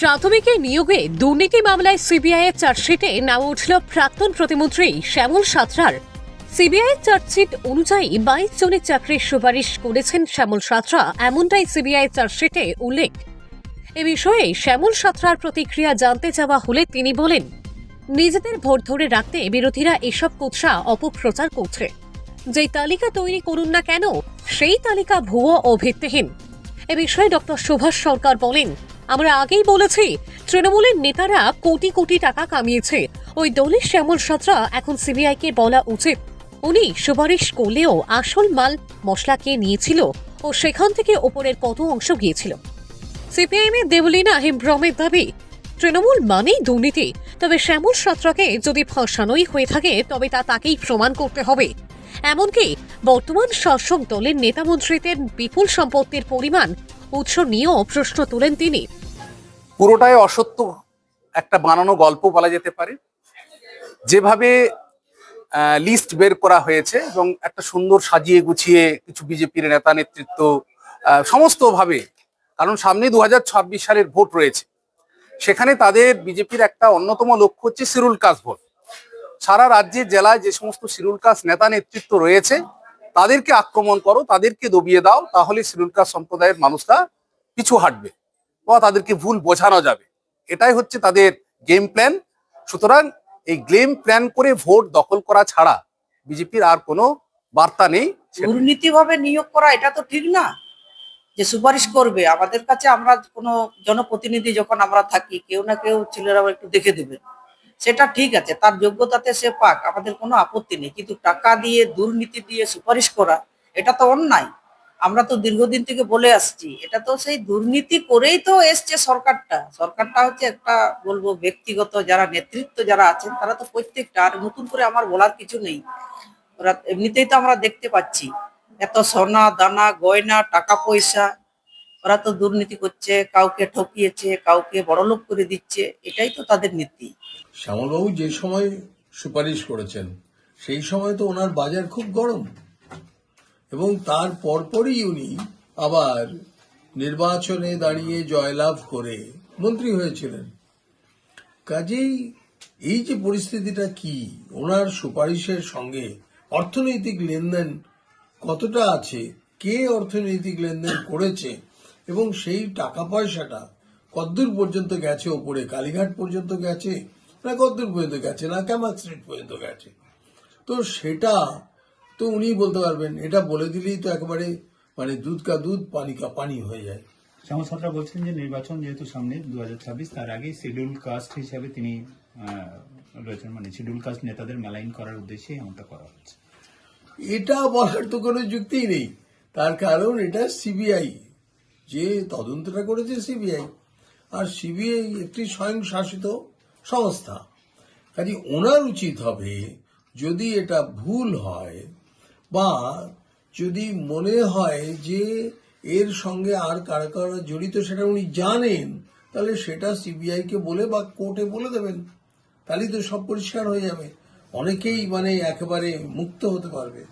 প্রাথমিকে নিয়োগে দুর্নীতি মামলায় সিবিআই এর চার্জশিটে নাম উঠল প্রাক্তন প্রতিমন্ত্রী শ্যামল সাঁতরার। সিবিআই চার্জশিট অনুযায়ী বাইশ জনের চাকরির সুপারিশ করেছেন শ্যামল সাঁতরা, এমনটাই সিবিআই চার্জশিটে উল্লেখ। এ বিষয়ে শ্যামল সাঁতরার প্রতিক্রিয়া জানতে চাওয়া হলে তিনি বলেন, নিজেদের ভোট ধরে রাখতে বিরোধীরা এসব কুৎসা অপপ্রচার করছে। যেই তালিকা তৈরি করুন না কেন, সেই তালিকা ভুয়ো ও ভিত্তিহীন। এ বিষয়ে ডক্টর সুভাষ সরকার বলেন আমরা আগেই বলেছি, তৃণমূলের নেতারা কোটি কোটি টাকা কামিয়েছে। ওই দলের শ্যামল সাঁতরা এখন সিবিআইকে বলা উচিত। উনি সুপারিশ করলেও আসল মাল মশলা কে নিয়েছিল ও সেখান থেকে ওপরের কত অংশ গিয়েছিল। সিপিআইএম এর দেবলীনা হিমভ্রমের দাবি, তৃণমূল মানেই দুর্নীতি, তবে শ্যামল সাঁতরাকে যদি ফাঁসানোই হয়ে থাকে, তবে তা তাকেই প্রমাণ করতে হবে। এমনকি বর্তমান শাসক দলের নেতামন্ত্রীদের বিপুল সম্পত্তির পরিমাণ উৎস নিয়েও প্রশ্ন তোলেন তিনি। পুরোটাই অসত্য একটা বানানো গল্প বলা যেতে পারে। যেভাবে লিস্ট বের করা হয়েছে এবং একটা সুন্দর সাজিয়ে গুছিয়ে কিছু বিজেপির নেতা নেতৃত্ব সমস্তভাবে, কারণ সামনে দু হাজার ছাব্বিশ সালের ভোট রয়েছে। সেখানে তাদের বিজেপির একটা অন্যতম লক্ষ্য হচ্ছে শিরুল কাস ভোট। সারা রাজ্যের জেলায় যে সমস্ত শিরুল কাস নেতা নেতৃত্ব রয়েছে তাদেরকে আক্রমণ করো, তাদেরকে দবিয়ে দাও, তাহলে শিরুল কাস সম্প্রদায়ের মানুষরা পিছু হাঁটবে বা তাদেরকে ভুল বোঝানো যাবে। এটাই হচ্ছে তাদের গেম প্ল্যান সুতরাং এই গেম প্ল্যান করে ভোট দখল করা ছাড়া বিজেপির আর কোনো বার্তা নেই। দুর্নীতিভাবে নিয়োগ করা, এটা তো ঠিক না। যে সুপারিশ করবে, আমাদের কাছে আমরা কোনো জনপ্রতিনিধি যখন আমরা থাকি, কেউ না কেউ ছেলেরা একটু দেখে দেবে। সেটা ঠিক আছে, তার যোগ্যতাতে সে পাক, আমাদের কোনো আপত্তি নেই। কিন্তু টাকা দিয়ে, দুর্নীতি দিয়ে সুপারিশ করা, এটা তো অন্যায়। আমরা তো দীর্ঘদিন থেকে বলে আসছি, এটা তো সেই দুর্নীতি করেই তো এসছে সরকারটা। সরকারটা হচ্ছে একটা, বলব, ব্যক্তিগত যারা নেতৃত্ব যারা আছেন, তারা তো প্রত্যেকটা, আর নতুন করে আমার বলার কিছু নেই। এমনিতেই তো আমরা দেখতে পাচ্ছি, এত সোনা দানা, গয়না, টাকা পয়সা ওরা তো দুর্নীতি করছে, কাউকে ঠকিয়েছে, কাউকে বড়লোক করে দিচ্ছে, এটাই তো তাদের নীতি। শ্যামলবাবু যে সময় সুপারিশ করেছেন, সেই সময় তো ওনার বাজার খুব গরম। এবং তার পরপরই উনি আবার নির্বাচনে দাঁড়িয়ে জয়লাভ করে মন্ত্রী হয়েছিলেন। কাজেই এই যে পরিস্থিতিটা কি, ওনার সুপারিশের সঙ্গে অর্থনৈতিক লেনদেন কতটা আছে, কে অর্থনৈতিক লেনদেন করেছে এবং সেই টাকা পয়সাটা কতদূর পর্যন্ত গেছে ওপরে কালীঘাট পর্যন্ত গেছে না কতদূর পর্যন্ত গেছে না ক্যামাক স্ট্রিট পর্যন্ত গেছে। তো সেটা তো উনি বলতে পারবেন এটা বলে দিলেই তো একেবারে মানে দুধ কা দুধ পানি কা পানি হয়ে যায়। শ্যামল সাঁতরা বলছেন যে নির্বাচন যেহেতু সামনে দু হাজার ছাব্বিশ তার আগে শিডিউল কাস্ট হিসাবে তিনি রয়েছেন। মানে শিডিউল কাস্ট নেতাদের মেলাইন করার উদ্দেশ্যে এমনটা করা হচ্ছে। এটা বলার তো কোনো যুক্তিই নেই। তার কারণ এটা সিবিআই। যে তদন্তটা করেছে সিবিআই। আর সিবিআই একটি স্বয়ংশাসিত সংস্থা। কাজে ওনার উচিত হবে যদি এটা ভুল হয় বা যদি মনে হয় যে এর সঙ্গে আর কারা কারা জড়িত সেটা উনি জানেন, তাহলে সেটা সিবিআই কে বলে বা কোর্টে বলে দেবেন। তাহলেই তো সব পরিষ্কার হয়ে যাবে। অনেকেই মানে একেবারে মুক্ত হতে পারবে।